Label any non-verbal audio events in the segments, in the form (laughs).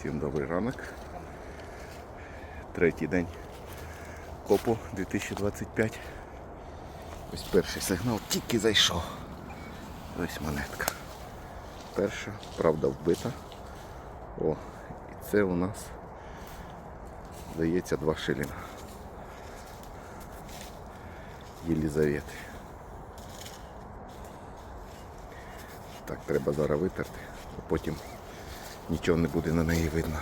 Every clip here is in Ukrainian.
Всім добрий ранок. Третій день копу 2025. Ось перший сигнал тільки зайшов. Ось монетка. Перша, правда, вбита. О, і це у нас здається два шилінга. Єлізавети. Так, треба зараз витерти, а потім нічого не буде на неї видно.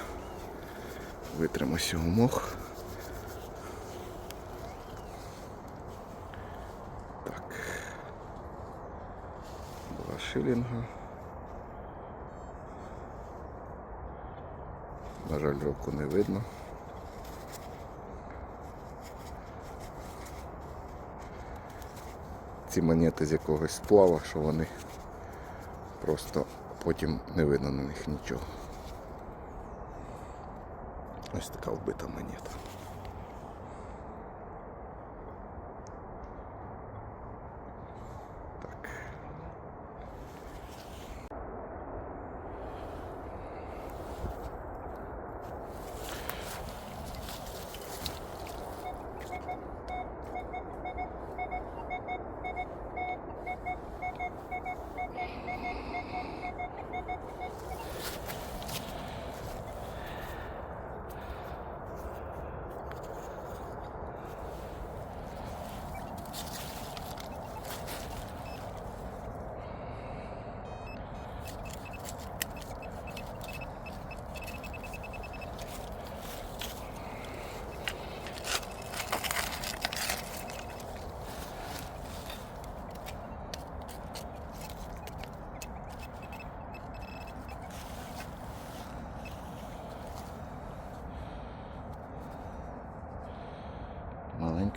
Витримо сього мох. Так. Два шилінга. На жаль, року не видно. Ці монети з якогось сплава, що вони просто потім не видно на них нічого. Ось така вбита монета.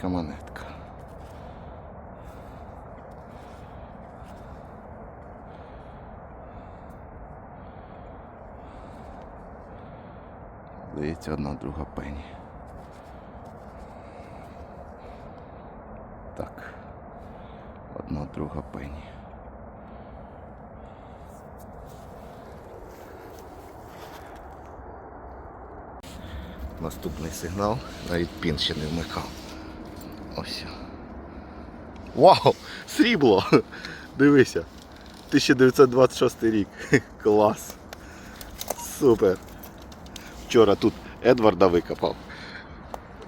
Маленька монетка. Здається, одна друга пені. Так. Одна друга пені. Наступний сигнал, навіть пін ще не вмикав. Вау! Срібло! Дивися. 1926 рік. (laughs) Клас. Супер. Вчора тут Едварда викопав.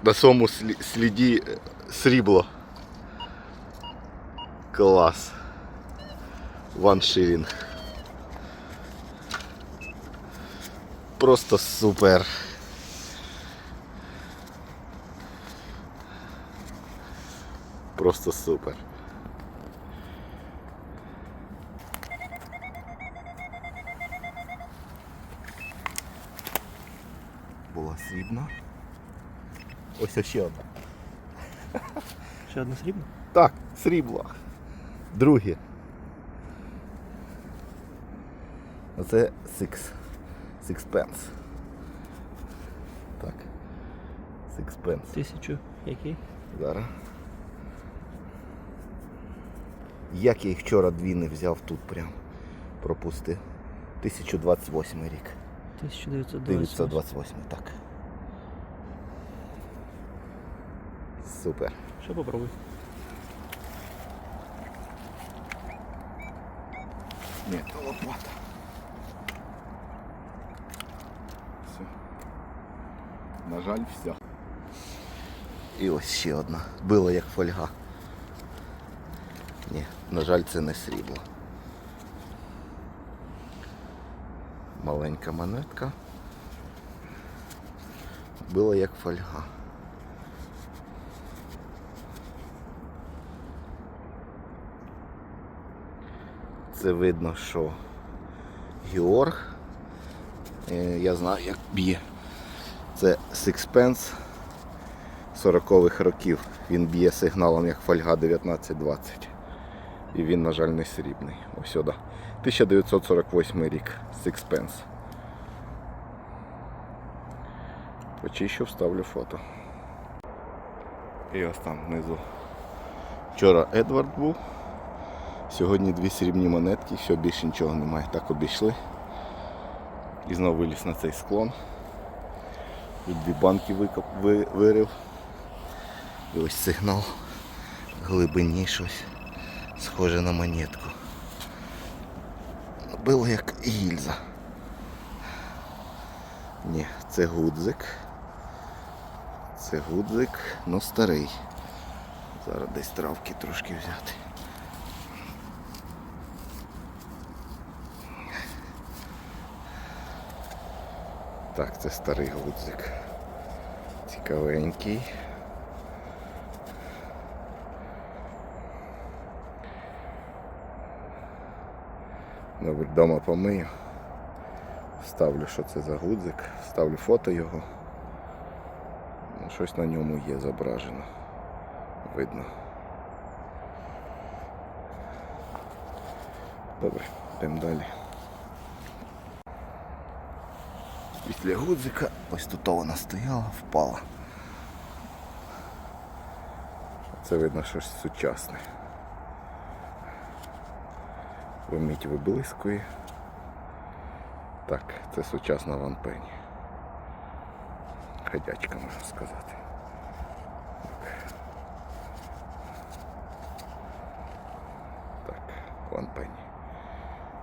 На своєму сліді е, срібло. Клас. Ван шилінг. Просто супер. Просто супер. Була срібна. Ось ще одна. Ще одна срібна? Так, срібло. Друге. Оце Six. Sixpence. Так. Sixpence. Тисячу який? Зараз. Як я їх вчора дві не взяв тут прям. Пропустив. 1028 рік. 1920. 928, так. Супер. Що попробуй? Ні, то лопата. Все. На жаль, все. І ось ще одна. Била як фольга. Ні, на жаль, це не срібло. Маленька монетка. Била як фольга. Це видно, що Георг. Е, Я знаю, як б'є. Це Sixpence 40-х років. Він б'є сигналом як фольга 1920. І він, на жаль, не срібний. Ось сюди. 1948 рік. Sixpence. Почищу, вставлю фото. І ось там внизу. Вчора Едвард був. Сьогодні дві срібні монетки, все більше нічого немає. Так обійшли. І знову виліз на цей склон. І дві банки викоп, ви, вирив. І ось сигнал глибині щось схоже на монетку. Було як гільза. Ні, це гудзик. Це гудзик, ну старий. Зараз десь травки трошки взяти. Так, це старий гудзик. Цікавенький. Добре, вдома помию. Ставлю, що це за гудзик, ставлю фото його. Ну, Щось на ньому є зображено. Видно. Добре, йдемо далі. Після гудзика ось тут вона стояла, впала. Це видно щось сучасне. Виміть виблискує. Так, це сучасна ванпені. Ходячка, можна сказати. Так, ванпені.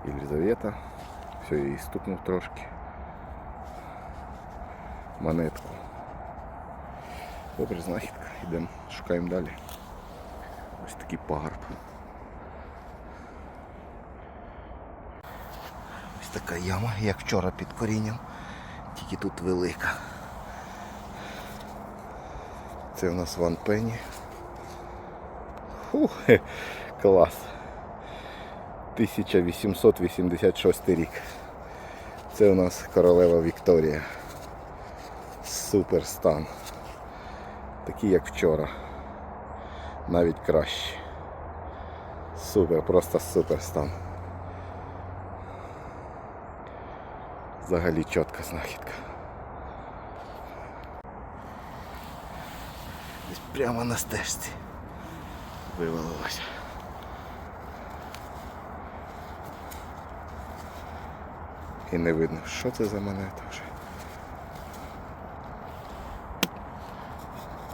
Єлизавета. Все, її стукнув трошки. Монетку. Добре, знахідка. Йдемо, шукаємо далі. Ось такий пагорб. Така яма, як вчора під корінням, тільки тут велика. Це у нас Ван Пенні. Фух, клас. 1886 рік. Це у нас королева Вікторія. Супер стан. Такий як вчора. Навіть краще. Супер, просто супер стан. Взагалі чітка знахідка. Десь прямо на стежці вивалилося. І не видно, що це за монета вже.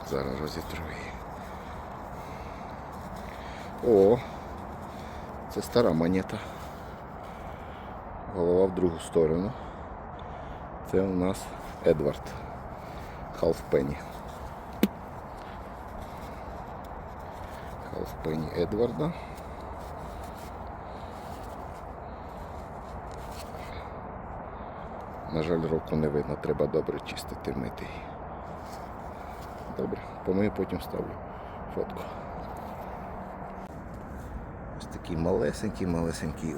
Зараз розітру її. О, це стара монета. Голова в другу сторону. Це у нас Едвард. Халфпенні. Халфпенні Едварда. На жаль, року не видно, треба добре чистити мити. Добре, помию, потім ставлю фотку. Ось такий малесенький, малесенький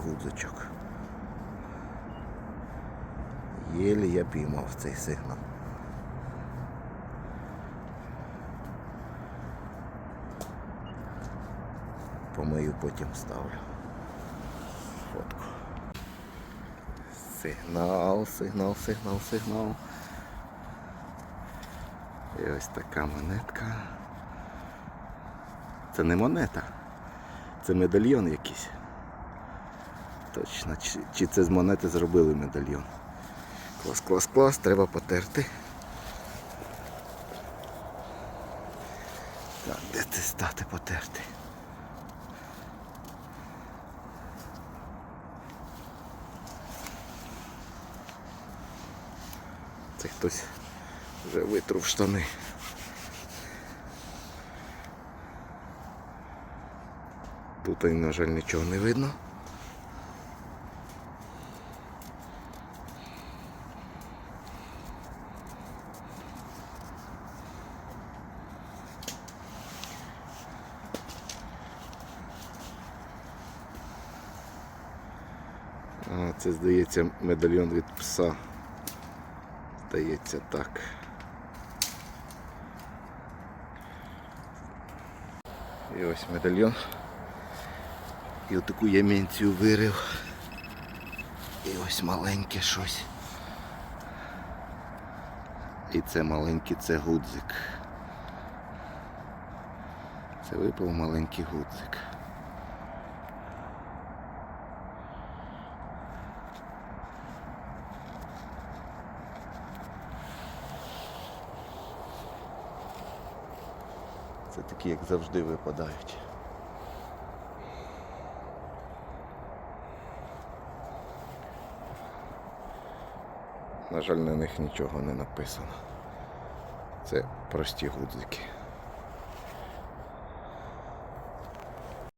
Єлі я піймав цей сигнал. Помию, потім ставлю фотку. Сигнал, сигнал, сигнал, сигнал. І ось така монетка. Це не монета, це медальйон якийсь. Точно, чи, чи це з монети зробили медальйон. Клас, клас, клас, треба потерти. Так, де це стати потерти? Це хтось вже витру в штани. Тут, на жаль, нічого не видно. А, це, здається, медальйон від пса. Здається так. І ось медальйон. І отаку яменцію вирив. І ось маленьке щось. І це маленький це гудзик. Це випав маленький гудзик. Це такі, як завжди, випадають. На жаль, на них нічого не написано. Це прості гудзики.